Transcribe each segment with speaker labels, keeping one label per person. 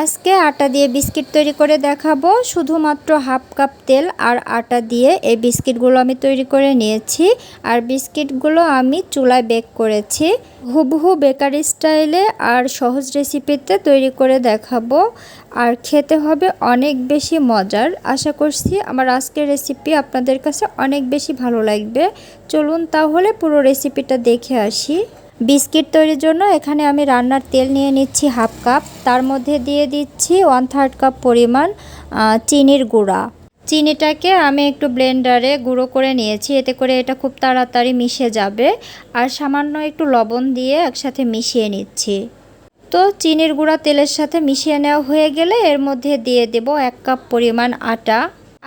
Speaker 1: আজকে আটা দিয়ে বিস্কিট তৈরি করে দেখাবো। শুধুমাত্র হাফ কাপ তেল আর আটা দিয়ে এই বিস্কিটগুলো আমি তৈরি করে নিয়েছি। আর বিস্কিটগুলো আমি চুলায় বেক করেছি। হুবহু বেকারি স্টাইলে আর সহজ রেসিপিতে তৈরি করে দেখাবো। আর খেতে হবে অনেক বেশি মজার। আশা করছি আমার আজকের রেসিপি আপনাদের কাছে অনেক বেশি ভালো লাগবে। চলুন তাহলে পুরো রেসিপিটা দেখে আসি। বিস্কিট তৈরির জন্য এখানে আমি রান্নার তেল নিয়ে নিচ্ছি হাফ কাপ। তার মধ্যে দিয়ে দিচ্ছি ওয়ান থার্ড কাপ পরিমাণ চিনির গুঁড়া। চিনিটাকে আমি একটু ব্লেন্ডারে গুঁড়ো করে নিয়েছি, এতে করে এটা খুব তাড়াতাড়ি মিশে যাবে। আর সামান্য একটু লবণ দিয়ে একসাথে মিশিয়ে নিচ্ছি। তো চিনির গুঁড়া তেলের সাথে মিশিয়ে নেওয়া হয়ে গেলে এর মধ্যে দিয়ে দেব এক কাপ পরিমাণ আটা।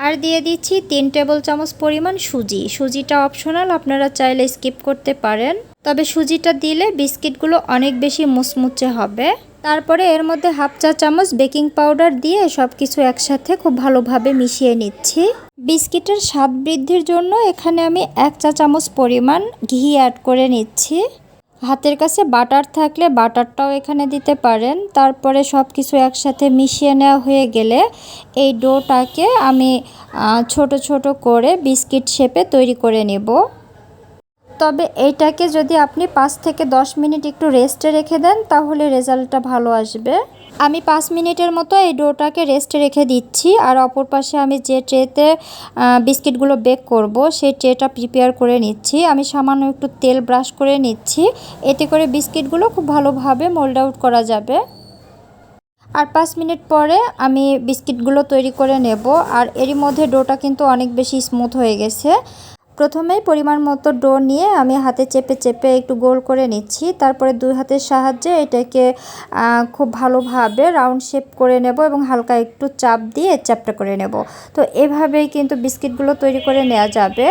Speaker 1: আর দিয়ে দিচ্ছি তিন টেবিল চামচ পরিমাণ সুজি। সুজিটা অপশনাল আপনারা চাইলে স্কিপ করতে পারেন। তবে সুজিটা দিলে বিস্কিটগুলো অনেক বেশি মুচমুচে হবে। তারপরে এর মধ্যে হাফ চা চামচ বেকিং পাউডার দিয়ে সব কিছু একসাথে খুব ভালোভাবে মিশিয়ে নিচ্ছি। বিস্কিটের স্বাদ বৃদ্ধির জন্য এখানে আমি এক চা চামচ পরিমাণ ঘি অ্যাড করে নিচ্ছি। হাতের কাছে বাটার থাকলে বাটারটাও এখানে দিতে পারেন। তারপরে সব কিছু একসাথে মিশিয়ে নেওয়া হয়ে গেলে এই ডোটাকে আমি ছোট ছোট করে বিস্কিট শেপে তৈরি করে নেব। তবে এইটাকে যদি আপনি পাঁচ থেকে দশ মিনিট একটু রেস্টে রেখে দেন, তাহলে রেজাল্টটা ভালো আসবে। আমি পাঁচ মিনিটের মতো এই ডোটাকে রেস্টে রেখে দিচ্ছি, আর অপর পাশে আমি যে ট্রেতে বিস্কিটগুলো বেক করব, সেই ট্রেটা প্রিপেয়ার করে নিচ্ছি। আমি সামান্য একটু তেল ব্রাশ করে নিচ্ছি। এতে করে বিস্কিটগুলো খুব ভালোভাবে মোল্ড আউট করা যাবে। আর পাঁচ মিনিট পরে আমি বিস্কিটগুলো তৈরি করে নেব, আর এরই মধ্যে ডোটা কিন্তু অনেক বেশি স্মুথ হয়ে গেছে। প্রথমেই পরিমাণ মতো ডো নিয়ে আমি হাতে চেপে চেপে একটু গোল করে নিচ্ছি। তারপরে দুই হাতের সাহায্যে এটাকে খুব ভালোভাবে রাউন্ড শেপ করে নেব এবং হালকা একটু চাপ দিয়ে চ্যাপটা করে নেব। তো এভাবেই কিন্তু বিস্কিটগুলো তৈরি করে নেওয়া যাবে।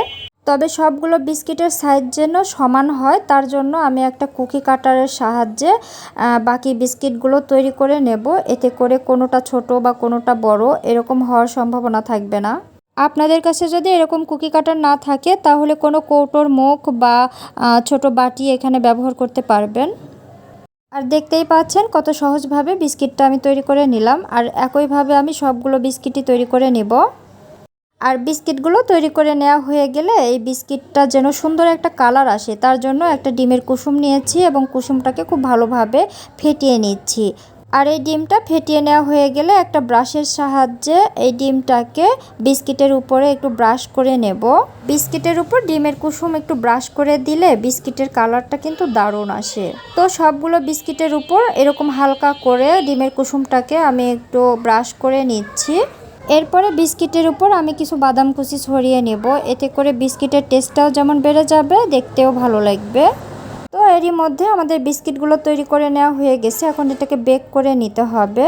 Speaker 1: তবে সবগুলো বিস্কিটের সাইজ যেন সমান হয়, তার জন্য আমি একটা কুকি কাটারের সাহায্যে বাকি বিস্কিটগুলো তৈরি করে নেব। এতে করে কোনোটা ছোট বা কোনোটা বড় এরকম হওয়ার সম্ভাবনা থাকবে না। আপনাদের কাছে যদি এরকম কুকি কাটার না থাকে, তাহলে কোনো কৌটোর মুখ বা ছোট বাটি এখানে ব্যবহার করতে পারবেন। আর দেখতেই পাচ্ছেন কত সহজভাবে বিস্কিটটা আমি তৈরি করে নিলাম। আর একইভাবে আমি সবগুলো বিস্কিটই তৈরি করে নেব। আর বিস্কিটগুলো তৈরি করে নেওয়া হয়ে গেলে এই বিস্কিটটা যেন সুন্দর একটা কালার আসে, তার জন্য একটা ডিমের কুসুম নিয়েছি এবং কুসুমটাকে খুব ভালোভাবে ফেটিয়ে নিচ্ছি। আর এই ডিমটা ফেটিয়ে নেওয়া হয়ে গেলে একটা ব্রাশের সাহায্যে এই ডিমটাকে বিস্কিটের উপরে একটু ব্রাশ করে নেব। বিস্কিটের উপর ডিমের কুসুম একটু ব্রাশ করে দিলে বিস্কিটের কালারটা কিন্তু দারুণ আসে। তো সবগুলো বিস্কিটের উপর এরকম হালকা করে ডিমের কুসুমটাকে আমি একটু ব্রাশ করে নিচ্ছি। এরপরে বিস্কিটের উপর আমি কিছু বাদাম কুচি ছড়িয়ে নেব। এতে করে বিস্কিটের টেস্টটাও যেমন বেড়ে যাবে, দেখতেও ভালো লাগবে। তো এরই মধ্যে আমাদের বিস্কিটগুলো তৈরি করে নেওয়া হয়ে গেছে। এখন এটাকে বেক করে নিতে হবে।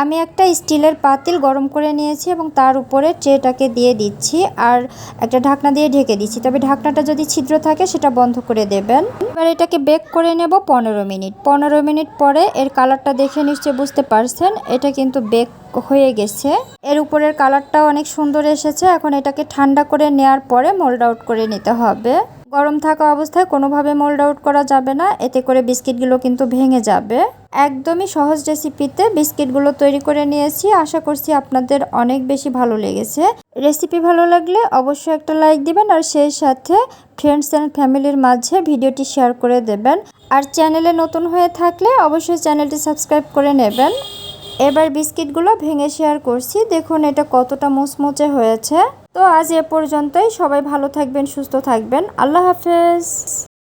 Speaker 1: আমি একটা স্টিলের পাতিল গরম করে নিয়েছি এবং তার উপরে ট্রেটাকে দিয়ে দিচ্ছি আর একটা ঢাকনা দিয়ে ঢেকে দিচ্ছি। তবে ঢাকনাটা যদি ছিদ্র থাকে, সেটা বন্ধ করে দেবেন। এবার এটাকে বেক করে নেব পনেরো মিনিট। পনেরো মিনিট পরে এর কালারটা দেখে নিশ্চয়ই বুঝতে পারছেন, এটা কিন্তু বেক হয়ে গেছে। এর উপরের কালারটাও অনেক সুন্দর এসেছে। এখন এটাকে ঠান্ডা করে নেওয়ার পরে মোল্ড আউট করে নিতে হবে। গরম থাকা অবস্থায় কোনোভাবে মোল্ড আউট করা যাবে না। এতে করে বিস্কিটগুলো কিন্তু ভেঙে যাবে। একদমই সহজ রেসিপিতে বিস্কিটগুলো তৈরি করে নিয়েছি। আশা করছি আপনাদের অনেক বেশি ভালো লেগেছে। রেসিপি ভালো লাগলে অবশ্যই একটা লাইক দিবেন আর সেই সাথে ফ্রেন্ডস অ্যান্ড ফ্যামিলির মাঝে ভিডিওটি শেয়ার করে দেবেন। আর চ্যানেলে নতুন হয়ে থাকলে অবশ্যই চ্যানেলটি সাবস্ক্রাইব করে নেবেন। এবার বিস্কিটগুলো ভেঙে শেয়ার করছি। দেখুন এটা কতটা মুচমুচে হয়েছে। তো আজ এ পর্যন্তই। সবাই ভালো থাকবেন, সুস্থ থাকবেন। আল্লাহ হাফেজ।